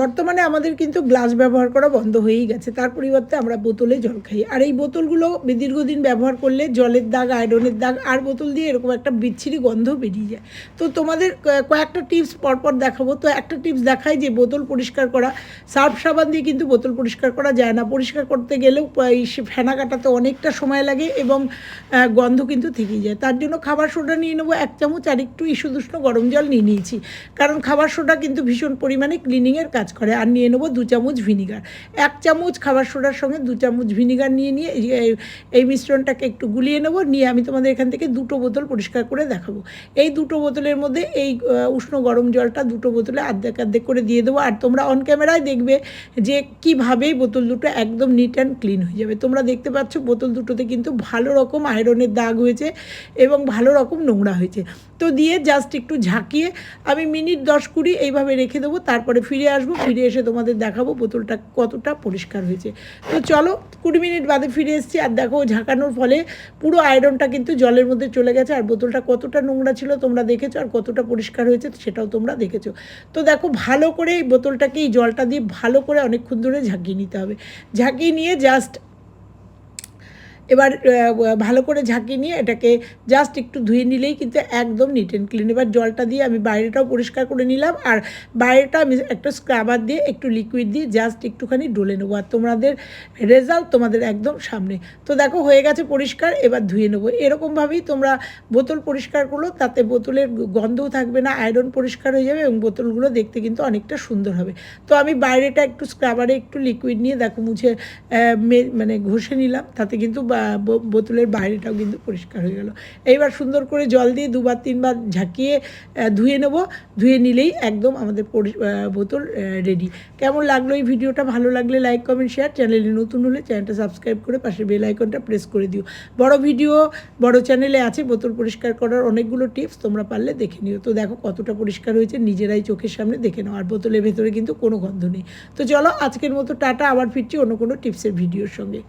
বর্তমানে আমাদের কিন্তু গ্লাস ব্যবহার করা বন্ধ হয়েই গেছে। তার পরিবর্তে আমরা বোতলে জল খাই। আর এই বোতলগুলো দীর্ঘদিন ব্যবহার করলে জলের দাগ, আয়রনের দাগ আর বোতল দিয়ে এরকম একটা বিচ্ছিরি গন্ধ বেরিয়ে যায়। তো তোমাদের কয়েকটা টিপস পরপর দেখাবো। তো একটা টিপস দেখাই যে বোতল পরিষ্কার করা। সার্ফ সাবান দিয়ে কিন্তু বোতল পরিষ্কার করা যায় না। পরিষ্কার করতে গেলেও এই ফেনা কাটাতে অনেকটা সময় লাগে এবং গন্ধ কিন্তু থেকেই যায়। তার জন্য খাবার সোডা নিয়ে নেব এক চামচ আর একটু ইস্যুদুষ্ণ গরম জল নিয়ে নিয়েছি। কারণ খাবার সোডা কিন্তু ভীষণ পরিমাণে ক্লিনিংয়ের কাজ করে। আর নিয়ে নেব দু চামচ ভিনিগার। এক চামচ খাবার সোডার সঙ্গে দু চামচ ভিনিগার নিয়ে নিয়ে এই মিশ্রণটাকে একটু গুলিয়ে নেব। নিয়ে আমি তোমাদের এখান থেকে দুটো বোতল পরিষ্কার করে দেখাবো। এই দুটো বোতলের মধ্যে এই উষ্ণ গরম জলটা দুটো বোতলে আর্ধেক আর্ধেক করে দিয়ে দেবো। আর তোমরা অন ক্যামেরায় দেখবে যে কীভাবেই বোতল দুটো একদম নিট অ্যান্ড ক্লিন হয়ে যাবে। তোমরা দেখতে পাচ্ছ বোতল দুটোতে কিন্তু ভালো রকম আয়রনের দাগ হয়েছে এবং ভালো রকম নোংরা হয়েছে। তো দিয়ে জাস্ট একটু ঝাঁকিয়ে আমি মিনিট দশ কুড়ি এইভাবে রেখে দেবো। তারপরে ফিরে আসব ফিরে এসে তোমাদের দেখাবো বোতলটা কতটা পরিষ্কার হয়েছে। তো চলো, কুড়ি মিনিট বাদে ফিরে এসেছি, আর দেখো, ঝাঁকানোর ফলে পুরো আয়রনটা কিন্তু জলের মধ্যে চলে গেছে, আর বোতলটা কতটা নোংরা ছিল তোমরা দেখেছ, আর কতটা পরিষ্কার হয়েছে সেটাও তোমরা দেখেছ। তো দেখো, ভালো করে এই বোতলটাকে এই জলটা দিয়ে ভালো করে অনেকক্ষণ ধরে ঝাঁকিয়ে নিতে হবে। ঝাঁকিয়ে নিয়ে জাস্ট এবার ভালো করে ঝাঁকিয়ে নিয়ে এটাকে জাস্ট একটু ধুয়ে নিলেই কিন্তু একদম নিট অ্যান্ড ক্লিন এবার জলটা দিয়ে আমি বাইরেটাও পরিষ্কার করে নিলাম আর বাইরেটা আমি একটা স্ক্রাবার দিয়ে একটু লিকুইড দিয়ে জাস্ট একটুখানি ডলে নেব। আর তোমাদের রেজাল্ট তোমাদের একদম সামনে। তো দেখো হয়ে গেছে পরিষ্কার, এবার ধুয়ে নেব। এরকমভাবেই তোমরা বোতল পরিষ্কার করল তাতে বোতলের গন্ধও থাকবে না আয়রন পরিষ্কার হয়ে যাবে এবং বোতলগুলো দেখতে কিন্তু অনেকটা সুন্দর হবে। তো আমি বাইরেটা একটু স্ক্রাবারে একটু লিকুইড নিয়ে দেখো মুছে মানে ঘষে নিলাম। তাতে কিন্তু বোতলের বাইরেটাও কিন্তু পরিষ্কার হয়ে গেল। এইবার সুন্দর করে জল দিয়ে দুবার, তিনবার ঝাঁকিয়ে ধুয়ে নেব। ধুয়ে নিলেই একদম আমাদের বোতল রেডি কেমন লাগল এই ভিডিওটা? ভালো লাগলে লাইক কমেন্ট শেয়ার চ্যানেলে নতুন হলে চ্যানেলটা সাবস্ক্রাইব করে পাশে বেল আইকনটা প্রেস করে দিও। বড় ভিডিও বড় চ্যানেলে আছে বোতল পরিষ্কার করার অনেকগুলো টিপস তোমরা পারলে দেখে নিও। তো দেখো কতটা পরিষ্কার হয়েছে, নিজেরাই চোখের সামনে দেখে নাও। আর বোতলের ভেতরে কিন্তু কোনো গন্ধ নেই। তো চলো আজকের মতো টাটা। আবার ফিরছি অন্য কোনো টিপসের ভিডিওর সঙ্গে।